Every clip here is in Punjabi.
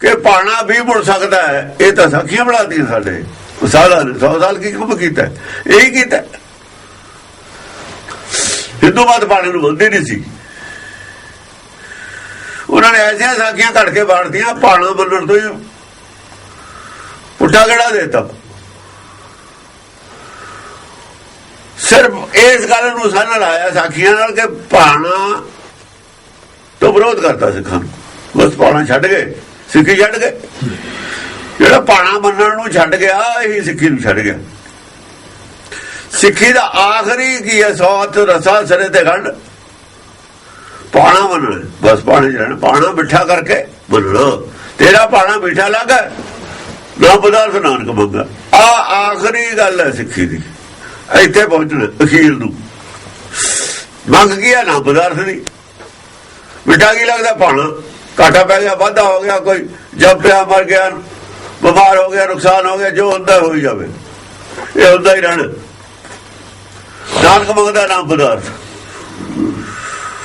ਕਿ ਪਾਣਾ ਵੀ ਬਣ ਸਕਦਾ ਹੈ। ਇਹ ਤਾਂ ਸਾਖੀਆਂ ਬਣਾਤੀਆਂ ਸਾਡੇ। ਸਾਲਾਂ ਨੇ 100 ਸਾਲ ਕੀ ਕੰਮ ਕੀਤਾ ਇਹੀ ਕੀਤਾ ਹਿੰਦੂ ਮਤ ਪਾਣੇ ਨੂੰ ਬੰਦੇ ਨਹੀਂ ਸੀ। ਉਹਨਾਂ ਨੇ ਐਸੀਆਂ ਸਾਖੀਆਂ ਘੜ ਕੇ ਬਾੜਦੀਆਂ ਪਾਣਾ ਬੰਨਣ ਤੋਂ ਹੀ। ਪੁੱਠਾ ਕਿਹੜਾ ਦੇਤਾ? ਸਿਰਫ ਇਸ ਗੱਲ ਨੂੰ ਸਾਨ ਲਾਇਆ ਸਾਖੀਆਂ ਨਾਲ ਕਿ ਪਾਣਾ ਤੋਂ ਵਿਰੋਧ ਕਰਤਾ ਸਿੱਖਾਂ ਨੂੰ। ਬਸ ਪਾਣਾ ਛੱਡ ਗਏ। ਸਿੱਖੀ ਛੱਡ ਗਏ। ਜਿਹੜਾ ਪਾਣਾ ਮੰਨਣ ਨੂੰ ਛੱਡ ਗਿਆ, ਇਹੀ ਸਿੱਖੀ ਨੂੰ ਛੱਡ ਗਿਆ। ਸਿੱਖੀ ਦਾ ਆਖਰੀ ਕੀ ਹੈ ਸੌਤ ਰਸਾ ਸਰੇ ਤੇ ਗੰਢ ਪਾਣਾ ਮੰਨਣਾ, ਬਸ ਪਾਣੇ ਚ ਪਾਣਾ ਮਿੱਠਾ ਕਰਕੇ ਮੰਨਣਾ। ਤੇਰਾ ਪਾਣਾ ਮਿੱਠਾ ਲੱਗਾ ਨਾ ਪਦਾਰਥ ਨਾਨਕ ਮੰਗਾ। ਆ ਆਖਰੀ ਗੱਲ ਹੈ ਸਿੱਖੀ ਦੀ। ਇੱਥੇ ਪਹੁੰਚਣਾ, ਅਖੀਰ ਨੂੰ। ਮੰਗ ਗਿਆ ਨਾ ਪਦਾਰਥ ਦੀ ਮਿੱਠਾ ਕੀ ਲੱਗਦਾ? ਪਾਣਾ। ਘਾਟਾ ਪੈ ਗਿਆ ਵਾਧਾ ਹੋ ਗਿਆ ਕੋਈ ਜਬ ਪਿਆ ਮਰ ਗਿਆ ਬਿਮਾਰ ਹੋ ਗਿਆ ਨੁਕਸਾਨ ਹੋ ਗਿਆ ਜੋ ਹੁੰਦਾ ਹੋਈ ਜਾਵੇ। ਇਹ ਹੁੰਦਾ ਹੀ ਰਹਿਣਾ। ਨਾਨਕ ਮੰਗਦਾ ਨਾਮ ਪਦਾਰਥ।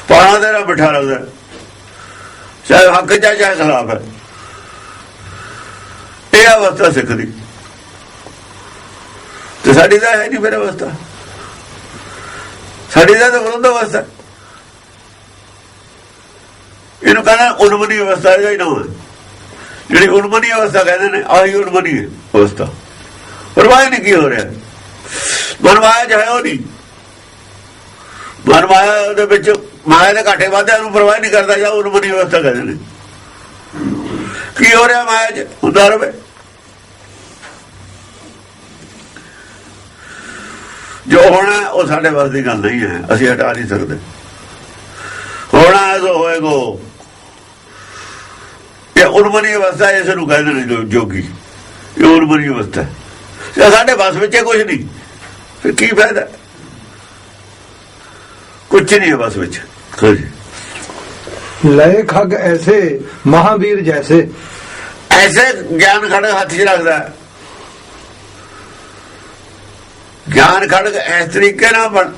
ਪਾਣਾ ਤੇਰਾ ਬਿਠਾ ਲੱਗਦਾ। ਚਾਹੇ ਹੱਕ ਚ ਹੈ, ਚਾਹੇ ਖਿਲਾਫ ਹੈ। ਇਹ ਅਵਸਥਾ ਸਿੱਖ ਦੀ। ਤੇ ਸਾਡੀ ਤਾਂ ਹੈ ਨਹੀਂ ਫਿਰ ਅਵਸਥਾ। ਸਾਡੀ ਦਾ ਤਾਂ ਵਿਰੋਧ ਅਵਸਥਾ ਇਹਨੂੰ ਕਹਿੰਦਾ ਉਨਮਨੀ ਅਵਸਥਾ ਇਹਦਾ ਹੀ ਨਾਮ ਹੈ ਜਿਹੜੀ ਉਨਮਨੀ ਅਵਸਥਾ ਕਹਿੰਦੇ ਨੇ, ਆਹੀ ਉਨਮਨੀ ਅਵਸਥਾ। ਪਰਵਾਹ ਨਹੀਂ ਕੀ ਹੋ ਰਿਹਾ। ਮਨਵਾਇਆ ਚ ਉਹ ਨਹੀਂ। ਮਨਮਾਇਆ ਦੇ ਵਿੱਚ, ਮਾਇਆ ਦੇ ਘਾਟੇ ਵਾਧਿਆਂ ਨੂੰ ਪਰਵਾਹ ਨਹੀਂ ਕਰਦਾ ਜਾਂ ਉਨਮਨੀ ਅਵਸਥਾ ਕਹਿੰਦੇ ਨੇ। ਕੀ ਹੋ ਰਿਹਾ ਮਾਇਆ ਚ? ਹੁੰਦਾ ਰਵੇ। ਜੋ ਹੋਣਾ, ਉਹ ਸਾਡੇ ਵੱਸ ਦੀ ਗੱਲ ਨਹੀਂ ਹੈ। ਅਸੀਂ ਹਟਾ ਨਹੀਂ ਸਕਦੇ। ਹੋਣਾ ਹੈ ਜੋ ਹੋਏਗਾ। ਇਹ ਉਨਮਨੀ ਅਵਸਥਾ ਇਸ ਨੂੰ ਕਹਿੰਦੇ ਨੇ ਜੋਗੀ। ਇਹ ਉਨਮਨੀ ਅਵਸਥਾ। ਜੇ ਸਾਡੇ ਵੱਸ ਵਿੱਚ ਕੁਝ ਨਹੀਂ। ਫਿਰ ਕੀ ਫਾਇਦਾ? ਕੁਝ ਨਹੀਂ ਹੈ ਵੱਸ ਵਿੱਚ। ਲਏ ਖਗ ਐਸੇ ਮਹਾਵੀਰ ਜੈਸੇ। ਐਸੇ ਗਿਆਨ ਖੜਗ ਹੱਥ 'ਚ ਰੱਖਦਾ। ਗਿਆਨ ਖੜਗ ਇਸ ਤਰੀਕੇ ਨਾਲ ਬਣ-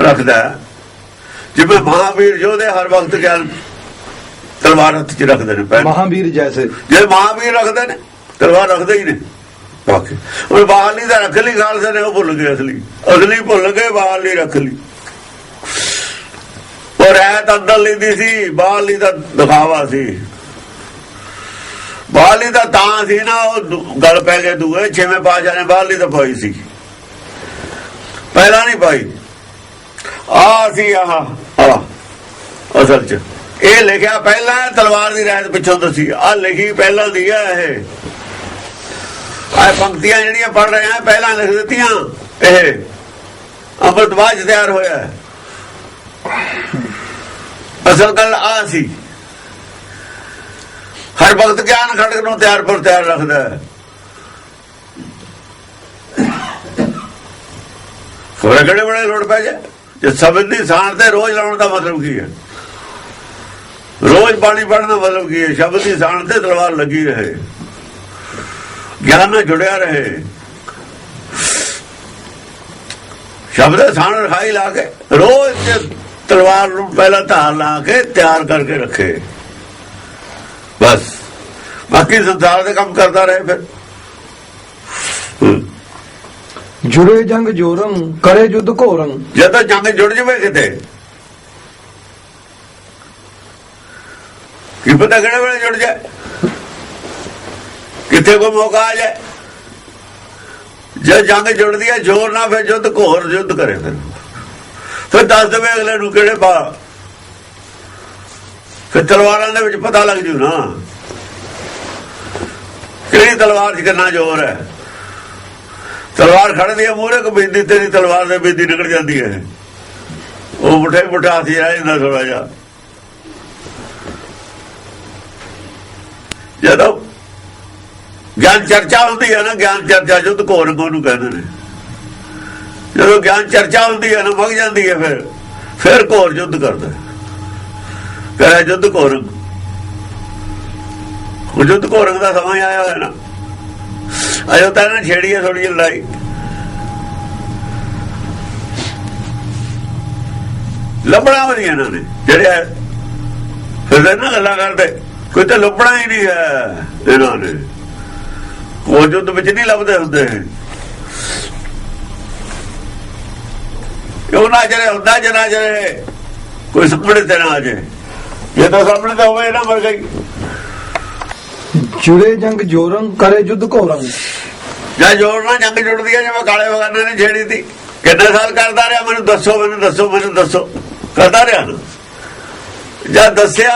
ਰੱਖਦਾ। ਜਿਵੇਂ ਮਹਾਵੀਰ ਯੋਧੇ ਹਰ ਵਕਤ ਗਿਆਨ ਤਲਵਾਰ ਹੱਥ 'ਚ ਰੱਖਦੇ ਨੇ ਪਹਿਲਾਂ ਮਹਾਵੀਰ ਜੈਸੇ। ਜੇ ਮਹਾਵੀਰ ਰੱਖਦੇ ਨੇ ਤਲਵਾਰ ਰੱਖਦੇ ਹੀ ਨੇ। ਬਾਕੀ ਉਹ ਬਾਹਰਲੀ ਦਾ ਰੱਖ ਲਈ ਖਾਲਸੇ ਨੇ ਉਹ ਭੁੱਲ ਗਏ ਅਸਲੀ। ਅਸਲੀ ਭੁੱਲ ਗਏ ਬਾਹਰਲੀ ਰੱਖ ਲਈ। ਉਹ ਰਹਿਤ ਅੰਦਰ ਲੈਂਦੀ ਸੀ ਬਾਹਰਲੀ ਦਾ ਦਿਖਾਵਾ ਸੀ। ਬਾਹਰਲੀ ਦਾ ਤਾਂ ਸੀ ਨਾ ਉਹ ਗੱਲ ਪੈ ਗਏ ਦੂਏ ਛੇਵੇਂ ਪਾਸ਼ਾ ਨੇ ਬਾਹਰਲੀ ਤਾਂ ਪਾਈ ਸੀ। ਪਹਿਲਾਂ ਨਹੀਂ ਪਾਈ। ਆ ਸੀ ਆਹ ਆ ਅਸਲ ਚ। ਇਹ ਲਿਖਿਆ ਪਹਿਲਾਂ ਤਲਵਾਰ ਦੀ ਰਹਿਤ ਪਿੱਛੋਂ ਦੱਸੀ ਆ ਲਿਖੀ ਪਹਿਲਾਂ ਦੀ ਆ ਇਹ। ਆ ਪੰਕਤੀਆਂ ਜਿਹੜੀਆਂ ਪੜ ਰਹੇ ਆ, ਪਹਿਲਾਂ ਲਿਖ ਦਿੱਤੀਆਂ। ਇਹ ਅੰਮ੍ਰਿਤ ਅੰਮ੍ਰਿਤਵਾਜ ਤਿਆਰ ਹੋਇਆ ਅਸਲ ਗੱਲ ਆ ਸੀ। ਹਰ ਵਕਤ ਗਿਆਨ ਖੜਕ ਨੂੰ ਤਿਆਰ ਪਰ ਤਿਆਰ ਰੱਖਦਾ ਹੈ। ਹੋਰ ਕਿਹੜੇ ਬੜੇ ਲੋੜ ਪੈ ਜਾ? ਜੇ ਸ਼ਬਦ ਦੀ ਸਾਣ ਤੇ ਰੋਜ਼ ਲਾਉਣ ਦਾ ਮਤਲਬ ਕੀ ਹੈ? ਰੋਜ਼ ਬਾਣੀ ਪੜਨ ਦਾ ਮਤਲਬ ਕੀ ਹੈ? ਸ਼ਬਦ ਦੀ ਸਾਣ ਤੇ ਤਲਵਾਰ ਲੱਗੀ ਰਹੇ। ਗਿਆਨ ਨਾਲ ਜੁੜਿਆ ਰਹੇ। ਸ਼ਬਦ ਦਾ ਸਾਣ ਰਖਾਈ ਲਾ ਕੇ ਰੋਜ਼ ਤੇ ਤਲਵਾਰ ਨੂੰ ਪਹਿਲਾਂ ਧਾਰ ਲਾ ਕੇ ਤਿਆਰ ਕਰਕੇ ਰੱਖੇ। ਬਸ। ਬਾਕੀ ਸੰਸਾਰ ਦੇ ਕੰਮ ਕਰਦਾ ਰਹੇ ਫਿਰ। ਜੁੜੇ ਜੰਗ ਜੋਰੰ ਕਰੇ ਯੁੱਧ ਘੋਰੰ ਜਦੋਂ ਜੰਗ ਜੁੜ ਜਵੇ ਕਿਤੇ। ਕੀ ਪਤਾ ਕਿਹੜੇ ਵੇਲੇ ਜੁੜ ਜਾਏ? ਕਿੱਥੇ ਕੋ ਮੌਕਾ ਆ ਜਾਏ? ਜੇ ਜੰਗ ਜੁੜਦੀ ਹੈ, ਜ਼ੋਰ ਨਾਲ ਫਿਰ ਯੁੱਧ, ਘੋਰ ਯੁੱਧ ਕਰੇ ਫਿਰ। ਫਿਰ ਦੱਸ ਦੇਵੇ ਅਗਲੇ ਨੂੰ ਕਿਹੜੇ ਪਾ। ਫਿਰ ਤਲਵਾਰਾਂ ਦੇ ਵਿੱਚ ਪਤਾ ਲੱਗ ਜੂ ਨਾ। ਕਿਹੜੀ ਤਲਵਾਰ 'ਚ ਕਿੰਨਾ ਜ਼ੋਰ ਹੈ? ਤਲਵਾਰ ਖੜਦੀ ਹੈ ਮੂਹਰੇ ਕੋ ਬਿੰਦੀ? ਤੇਰੀ ਤਲਵਾਰ ਦੇ ਬਿੰਦੀ ਨਿਕਲ ਜਾਂਦੀ ਹੈ। ਉਹ ਮੁੱਠੇ ਮੁੱਠਾ ਹਾਥੀ ਰਹਿ ਜਾਂਦਾ ਥੋੜਾ ਜਿਹਾ। ਜਦੋਂ ਗਿਆਨ ਚਰਚਾ ਹੁੰਦੀ ਹੈ ਨਾ, ਗਿਆਨ ਚਰਚਾ ਜੁੱਧ ਘੋਰ ਨੂੰ ਕਹਿੰਦੇ ਨੇ। ਜਦੋਂ ਗਿਆਨ ਚਰਚਾ ਹੁੰਦੀ ਹੈ ਨਾ ਮਗ ਜਾਂਦੀ ਹੈ ਫਿਰ ਫਿਰ ਘੋਰ ਯੁੱਧ ਕਰਦਾ ਕਰੇ ਯੁੱਧ ਘੋਰ ਉਹ ਯੁੱਧ ਘੋਰੰਗ ਦਾ ਸਮਾਂ ਆਇਆ ਹੋਇਆ ਨਾ। ਅਜੋ ਤਾਂ ਨਾ ਛੇੜੀ ਹੈ ਥੋੜੀ ਜਿਹੀ ਲੜਾਈ। ਲੱਭਣਾ ਵਧੀਆ ਇਹਨਾਂ ਨੇ, ਜਿਹੜੇ ਫਿਰ ਨਾ ਗੱਲਾਂ ਕਰਦੇ। ਕੋਈ ਤਾਂ ਲੱਭਣਾ ਹੀ ਨਹੀਂ ਹੈ ਇਹਨਾਂ ਨੇ। ਜੁੱਧ ਵਿੱਚ ਨਹੀਂ ਲੱਭਦੇ ਹੁੰਦੇ। ਉਹ ਨਾ ਜਰੇ ਹੁੰਦਾ ਜਨਾ ਜਰੇ? ਕੋਈ ਸਾਹਮਣੇ ਤੇ ਨਾ ਆ ਜੇ। ਇਹ ਤਾਂ ਸਾਹਮਣੇ ਤਾਂ ਹੋਵੇ ਨਾ ਮਰ ਗਈ। ਜੁੜੇ ਜੰਗ ਜੋਰੰ ਕਰੇ ਜੁਧ ਘੋਰੰ ਜਾਂ ਜੋੜਨਾ ਜੰਗ ਜੁੜਦੀ ਹੈ ਜਿਵੇਂ ਕਾਲੇ ਬਗਾਨੇ ਨੇ ਛੇੜੀ ਤੀ। ਕਿੰਨੇ ਸਾਲ ਕਰਦਾ ਰਿਹਾ? ਮੈਨੂੰ ਦੱਸੋ ਮੈਨੂੰ ਦੱਸੋ ਮੈਨੂੰ ਦੱਸੋ। ਕਰਦਾ ਰਿਹਾ ਜਾਂ ਦੱਸਿਆ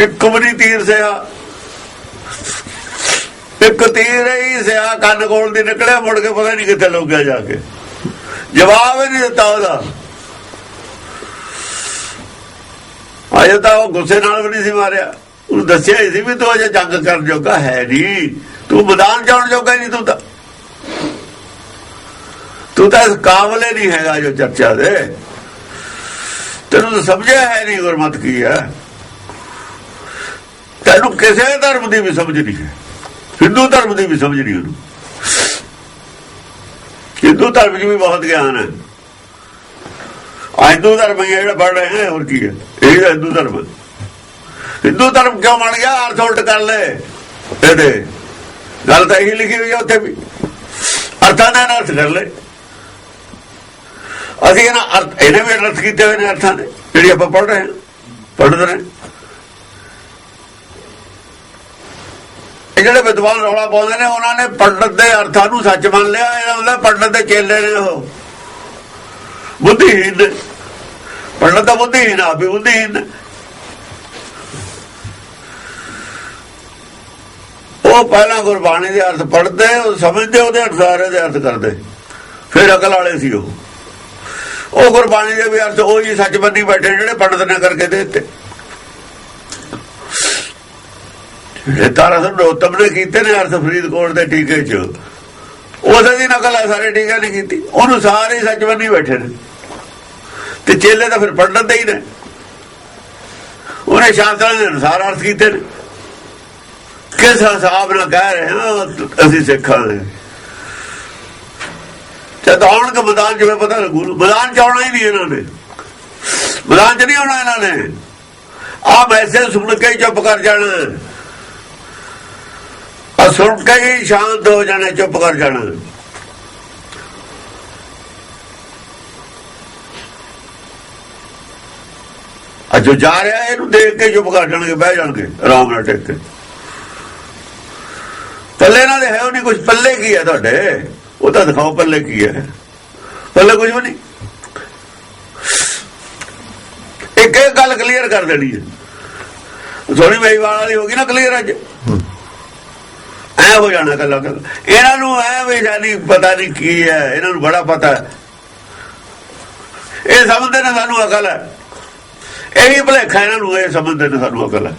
ਇੱਕ ਵੀ ਤੀਰ ਸਿਆ। ਇੱਕ ਤੀਰ ਹੀ ਸਿਆ, ਕੰਨ ਕੋਲ ਦੀ ਨਿਕਲਿਆ, ਮੁੜ ਕੇ ਪਤਾ ਨਹੀਂ ਕਿੱਥੇ ਲੁੱਗ ਜਾ ਕੇ। ਜਵਾਬ ਹੀ ਨਹੀਂ ਦਿੱਤਾ ਉਹਦਾ। ਅਜੇ ਤਾਂ ਉਹ ਗੁੱਸੇ ਨਾਲ ਵੀ ਨਹੀਂ ਸੀ ਮਾਰਿਆ। ਉਹਨੂੰ ਦੱਸਿਆ ਹੀ ਸੀ ਵੀ ਤੂੰ ਅਜੇ ਜੰਗ ਕਰਨ ਜੋਗਾ ਹੈ ਨਹੀਂ ਤੂੰ ਮੈਦਾਨ ਜਾਣ ਜੋਗਾ ਹੀ ਨਹੀਂ ਤੂੰ ਤਾਂ। ਤੂੰ ਤਾਂ ਇਸ ਕਾਬਲੇ ਨਹੀਂ ਹੈਗਾ ਜੋ ਚਰਚਾ ਦੇ। ਤੈਨੂੰ ਤਾਂ ਸਮਝਿਆ ਹੈ ਨਹੀਂ ਗੁਰਮਤ ਕੀ ਹੈ। ਤੈਨੂੰ ਕਿਸੇ ਧਰਮ ਦੀ ਵੀ ਸਮਝ ਨਹੀਂ ਹੈ। ਹਿੰਦੂ ਧਰਮ ਦੀ ਵੀ ਸਮਝ ਨਹੀਂ ਉਹਨੂੰ। ਹਿੰਦੂ ਧਰਮ 'ਚ ਵੀ ਬਹੁਤ ਗਿਆਨ ਹੈ। ਹਿੰਦੂ ਧਰਮ ਹੀ ਜਿਹੜਾ ਪੜ ਰਹੇ ਹੈ, ਹੋਰ ਕੀ ਹੈ? ਇਹ ਹਿੰਦੂ ਧਰਮ ਹਿੰਦੂ ਧਰਮ ਕਿਉਂ ਬਣ ਗਿਆ? ਅਰਥ ਉਲਟ ਕਰ ਲੈ ਇਹਦੇ ਗੱਲ ਤਾਂ ਇਹੀ ਲਿਖੀ ਹੋਈ ਹੈ ਉੱਥੇ ਵੀ। ਅਰਥਾਂ ਦਾ ਅਰਥ ਕਰ ਲੈ ਅਸੀਂ ਇਹਨਾਂ ਅਰਥ ਇਹਨੇ ਵੀ ਅਰਥ ਕੀਤੇ ਹੋਏ ਨੇ ਅਰਥਾਂ ਦੇ, ਜਿਹੜੀ ਆਪਾਂ ਪੜ ਰਹੇ ਹਾਂ, ਪੜ੍ਹਦੇ ਰਹੇ ਇਹ ਜਿਹੜੇ ਵਿਦਵਾਨ ਰੌਲਾ ਪਾਉਂਦੇ ਨੇ, ਉਹਨਾਂ ਨੇ ਪੰਡਤ ਦੇ ਅਰਥਾਂ ਨੂੰ ਸੱਚ ਮੰਨ ਲਿਆ ਇਹਨਾਂ ਹੁੰਦਾ ਪੰਡਤ ਦੇ ਚੇਲੇ ਨੇ ਉਹ। ਬੁੱਧੀਹੀਨ ਪੰਡਤ ਤਾਂ ਬੁੱਧੀਹੀਨ ਆ ਵੀ ਬੁੱਧੀਹੀਨ ਉਹ ਪਹਿਲਾਂ ਗੁਰਬਾਣੀ ਦੇ ਅਰਥ ਪੜ੍ਹਦੇ, ਉਹ ਸਮਝਦੇ, ਉਹਦੇ ਅਨੁਸਾਰ ਦੇ ਅਰਥ ਕਰਦੇ। ਫਿਰ ਅਕਲ ਵਾਲੇ ਸੀ ਉਹ। ਉਹ ਗੁਰਬਾਣੀ ਦੇ ਵੀ ਅਰਥ ਉਹ ਹੀ ਸੱਚ ਬੰਦੀ ਬੈਠੇ ਜਿਹੜੇ ਪੰਡਤ ਨੇ ਕਰਕੇ ਦੇ ਦਿੱਤੇ। ਇਹ ਤਾਰਾ ਸਿੰਘ ਰੋਤਮ ਨੇ ਕੀਤੇ ਨੇ ਅਰਥ ਫਰੀਦਕੋਟ ਦੇ ਟੀਕੇ 'ਚ। ਉਹਦੇ ਦੀ ਨਕਲ ਹੈ ਸਾਰੇ ਟੀਕਾ ਨਹੀਂ ਕੀਤੀ। ਉਹਨੂੰ ਸਾਰੇ ਸੱਚ ਬੰਦੀ ਬੈਠੇ ਨੇ। ਤੇ ਚੇਲੇ ਤਾਂ ਫਿਰ ਪੰਡਤ ਦੇ ਹੀ ਨੇ। ਉਹਨੇ ਸ਼ਾਸਤਰਾਂ ਦੇ ਅਨੁਸਾਰ ਅਰਥ ਕੀਤੇ ਨੇ। ਕਿਸ ਹਿਸਾਬ ਨਾਲ ਕਹਿ ਰਹੇ ਹਾਂ ਅਸੀਂ ਸਿੱਖਾਂ ਦੇ ਜਦ ਆਉਣਗੇ ਮੈਦਾਨ ਜਿਵੇਂ ਪਤਾ ਲੱਗੂ। ਮੈਦਾਨ ਚ ਆਉਣਾ ਹੀ ਨਹੀਂ ਇਹਨਾਂ ਨੇ। ਮੈਦਾਨ ਚ ਨਹੀਂ ਆਉਣਾ ਇਹਨਾਂ ਨੇ। ਆ ਮੈਸੇਜ ਸੁਣ ਕੇ ਚੁੱਪ ਕਰ ਜਾਣਾ। ਆ ਸੁਣ ਕੇ ਹੀ ਸ਼ਾਂਤ ਹੋ ਜਾਣਾ ਚੁੱਪ ਕਰ ਜਾਣਾ। ਆ ਜੋ ਜਾ ਰਿਹਾ ਇਹਨੂੰ ਦੇਖ ਕੇ ਚੁੱਪ ਕਰ ਜਾਣਗੇ ਬਹਿ ਜਾਣਗੇ ਆਰਾਮ ਨਾਲ ਟਿਕ ਕੇ। ਪੱਲੇ ਨਾਲ ਹੈ ਉਹ ਨਹੀਂ ਕੁਝ ਪੱਲੇ ਕੀ ਹੈ ਤੁਹਾਡੇ? ਉਹ ਤਾਂ ਦਿਖਾਓ ਪੱਲੇ ਕੀ ਹੈ। ਪੱਲੇ ਕੁਝ ਵੀ ਨਹੀਂ। ਇੱਕ ਇੱਕ ਗੱਲ ਕਲੀਅਰ ਕਰ ਦੇਣੀ ਹੈ। ਥੋੜੀ ਮਹੀਵਾਲ ਵਾਲੀ ਹੋ ਗਈ ਨਾ ਕਲੀਅਰ ਅੱਜ? ਐ ਹੋ ਜਾਣਾ ਕੱਲਾ ਕੱਲਾ ਇਹਨਾਂ ਨੂੰ ਐ ਵੀ ਜਾਨੀ ਪਤਾ ਨਹੀਂ ਕੀ ਹੈ, ਇਹਨਾਂ ਨੂੰ ਬੜਾ ਪਤਾ ਹੈ। ਇਹ ਸਮਝਦੇ ਨੇ ਸਾਨੂੰ ਅਕਲ ਹੈ। ਇਹੀ ਭਲੇਖਾ ਇਹਨਾਂ ਨੂੰ, ਇਹ ਸਮਝਦੇ ਨੇ ਸਾਨੂੰ ਅਕਲ ਹੈ।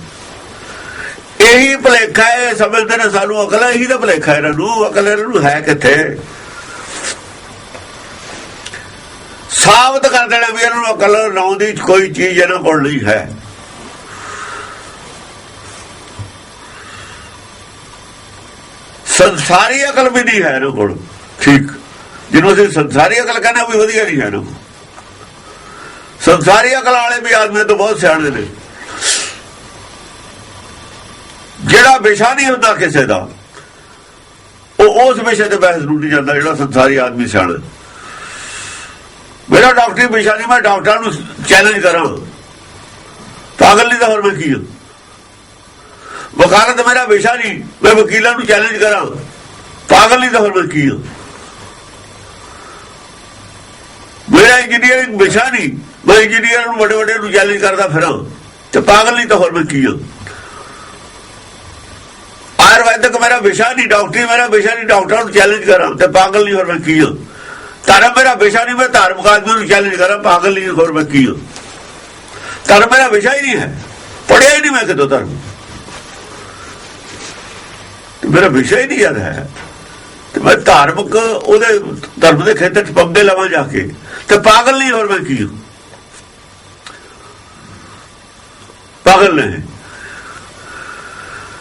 ਇਹੀ ਭਲੇਖਾ, ਇਹ ਸਮਝਦੇ ਨੇ ਸਾਨੂੰ ਅਕਲ ਹੈ। ਇਹੀ ਤਾਂ ਭਲੇਖਾ ਇਹਨਾਂ ਨੂੰ, ਅਕਲ ਇਹਨਾਂ ਨੂੰ ਹੈ ਕਿੱਥੇ? ਸਾਬਤ ਕਰ ਦੇਣਾ ਵੀ ਇਹਨਾਂ ਨੂੰ ਅਕਲ ਨਾਉਂ ਦੀ ਕੋਈ ਚੀਜ਼ ਇਹਨਾਂ ਕੋਲ ਨਹੀਂ ਹੈ। ਸੰਸਾਰੀ ਅਕਲ ਵੀ ਨਹੀਂ ਹੈ ਇਹਨਾਂ ਕੋਲ। ਠੀਕ। ਜਿਹਨੂੰ ਅਸੀਂ ਸੰਸਾਰੀ ਅਕਲ ਕਹਿੰਦੇ ਉਹ ਵੀ ਵਧੀਆ ਨਹੀਂ ਹੈ ਨਾ ਸੰਸਾਰੀ ਅਕਲ ਵਾਲੇ ਵੀ ਆਦਮੀ ਤੋਂ ਬਹੁਤ ਸਿਆਣੇ ਨੇ। ਜਿਹੜਾ ਵਿਸ਼ਾ ਨਹੀਂ ਹੁੰਦਾ ਕਿਸੇ ਦਾ, ਉਹ ਉਸ ਵਿਸ਼ੇ ਤੇ ਬਹਿਸ ਨੂੰ ਨਹੀਂ ਜਾਂਦਾ ਜਿਹੜਾ ਸੰਸਾਰੀ ਆਦਮੀ ਸਿਆਣਾ ਮੇਰਾ ਡਾਕਟਰੀ ਵਿਸ਼ਾ ਨਹੀਂ, ਮੈਂ ਡਾਕਟਰਾਂ ਨੂੰ ਚੈਲੰਜ ਕਰਾਂ। ਪਾਗਲ ਨਹੀਂ ਤਾਂ ਹੋਰ ਮੈਂ ਕੀ ਹਾਂ? ਵਕਾਲਤ ਮੇਰਾ ਵਿਸ਼ਾ ਨਹੀਂ। ਮੈਂ ਵਕੀਲਾਂ ਨੂੰ ਚੈਲੰਜ ਕਰਾਂ। ਪਾਗਲ ਨਹੀਂ ਤਾਂ ਹੋਰ ਮੈਂ ਕੀ ਹਾਂ ਮੇਰਾ ਇੰਜੀਨੀਅਰਿੰਗ ਵਿਸ਼ਾ ਨਹੀਂ। ਮੈਂ ਇੰਜੀਨੀਅਰ ਨੂੰ ਵੱਡੇ ਵੱਡੇ ਨੂੰ ਚੈਲੰਜ ਕਰਦਾ ਫਿਰਾਂ। ਤੇ ਪਾਗਲ ਨਹੀਂ ਤਾਂ ਹੋਰ ਮੈਂ ਕੀ ਹਾਂ ਆਯੁਰਵੈਦਿਕ ਮੇਰਾ ਵਿਸ਼ਾ ਨਹੀਂ, ਡਾਕਟਰੀ ਮੇਰਾ ਵਿਸ਼ਾ ਨਹੀਂ, ਡਾਕਟਰਾਂ ਨੂੰ ਚੈਲੰਜ ਕਰਾਂ ਤੇ ਪਾਗਲ ਨਹੀਂ ਹੋਰ ਮੈਂ ਕੀ ਹਾਂ ਧਰਮ ਮੇਰਾ ਵਿਸ਼ਾ ਨਹੀਂ, ਮੈਂ ਧਾਰਮਿਕ ਆਦਮੀ ਨੂੰ ਚੈਲੰਜ ਕਰਾਂ, ਪਾਗਲ ਨਹੀਂ ਹੋਰ ਮੈਂ ਕੀ ਹਾਂ ਧਰਮ ਮੇਰਾ ਵਿਸ਼ਾ ਹੀ ਨਹੀਂ ਹੈ। ਪੜਿਆ ਹੀ ਨਹੀਂ ਮੈਂ ਕਿਤੋਂ ਧਰਮ। ਮੇਰਾ ਵਿਸ਼ਾ ਹੀ ਨਹੀਂ ਯਾਦ ਹੈ। ਤੇ ਮੈਂ ਧਾਰਮਿਕ ਉਹਦੇ ਧਰਮ ਦੇ ਖੇਤਰ ਚ ਪੰਗੇ ਲਵਾਂ ਜਾ ਕੇ। ਤੇ ਪਾਗਲ ਨਹੀਂ ਹੋਰ ਮੈਂ ਕੀ ਹਾਂ? ਪਾਗਲ ਨਹੀਂ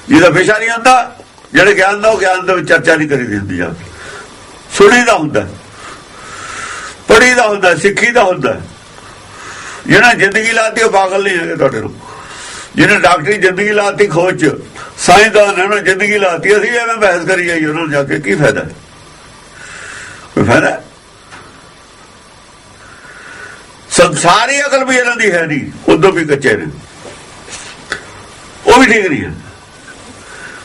ਜਿਹਦਾ ਵਿਸ਼ਾ ਨਹੀਂ ਹੁੰਦਾ ਜਿਹੜੇ ਗਿਆਨ ਦਾ ਉਹ ਗਿਆਨ ਦੇ ਵਿੱਚ ਚਰਚਾ ਨਹੀਂ ਕਰੀ ਦੀ ਹੁੰਦੀ ਆ। ਸੁਣੀ ਦਾ ਹੁੰਦਾ ਪੜੀ ਦਾ ਹੁੰਦਾ, ਸਿੱਖੀ ਦਾ ਹੁੰਦਾ। ਜਿਹੜਾ ਜ਼ਿੰਦਗੀ ਲਾਤੀ ਉਹ ਪਾਗਲ ਨਹੀਂ ਹੈਗੇ ਤੁਹਾਡੇ ਨੂੰ। ਜਿਹਨੇ ਡਾਕਟਰੀ ਜ਼ਿੰਦਗੀ ਲਾਤੀ ਖੋਜ ਚ ਸਾਇੰਸਦਾਨ ਨੇ ਉਹਨਾਂ ਜ਼ਿੰਦਗੀ ਲਾਤੀ, ਅਸੀਂ ਐਵੇਂ ਬਹਿਸ ਕਰੀ ਜਾਈ ਉਹਨਾਂ ਨੂੰ ਜਾ ਕੇ, ਕੀ ਫਾਇਦਾ? ਕੋਈ ਫਾਇਦਾ? ਸੰਸਾਰੀ ਅਕਲ ਵੀ ਇਹਨਾਂ ਦੀ ਹੈ ਨਹੀਂ ਉਦੋਂ ਵੀ ਕੱਚੇ ਨੇ। ਉਹ ਵੀ ਠੀਕ ਨਹੀਂ ਹੈ।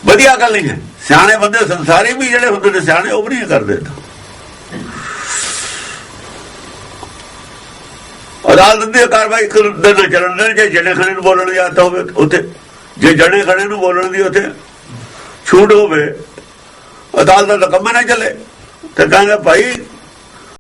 ਵਧੀਆ ਗੱਲ ਨਹੀਂ ਹੈ। ਸਿਆਣੇ ਬੰਦੇ ਸੰਸਾਰੀ ਵੀ ਜਿਹੜੇ ਹੁੰਦੇ ਨੇ, ਸਿਆਣੇ ਉਹ ਵੀ ਨਹੀਂ ਕਰਦੇ। ਅਦਾਲਤ ਦੀ ਕਾਰਵਾਈ ਇੱਕ ਦਿਨ ਚੱਲਣ ਦੇ ਜੇ ਜਣੇ ਖੜੇ ਨੂੰ ਬੋਲਣ ਦੀ ਆਦਤ ਹੋਵੇ ਉੱਥੇ, ਜੇ ਜਣੇ ਖੜੇ ਨੂੰ ਬੋਲਣ ਦੀ ਉੱਥੇ ਛੂਟ ਹੋਵੇ, ਅਦਾਲਤ ਦਾ ਕੰਮ ਨਾ ਚੱਲੇ। ਤੇ ਕਹਿੰਦਾ ਭਾਈ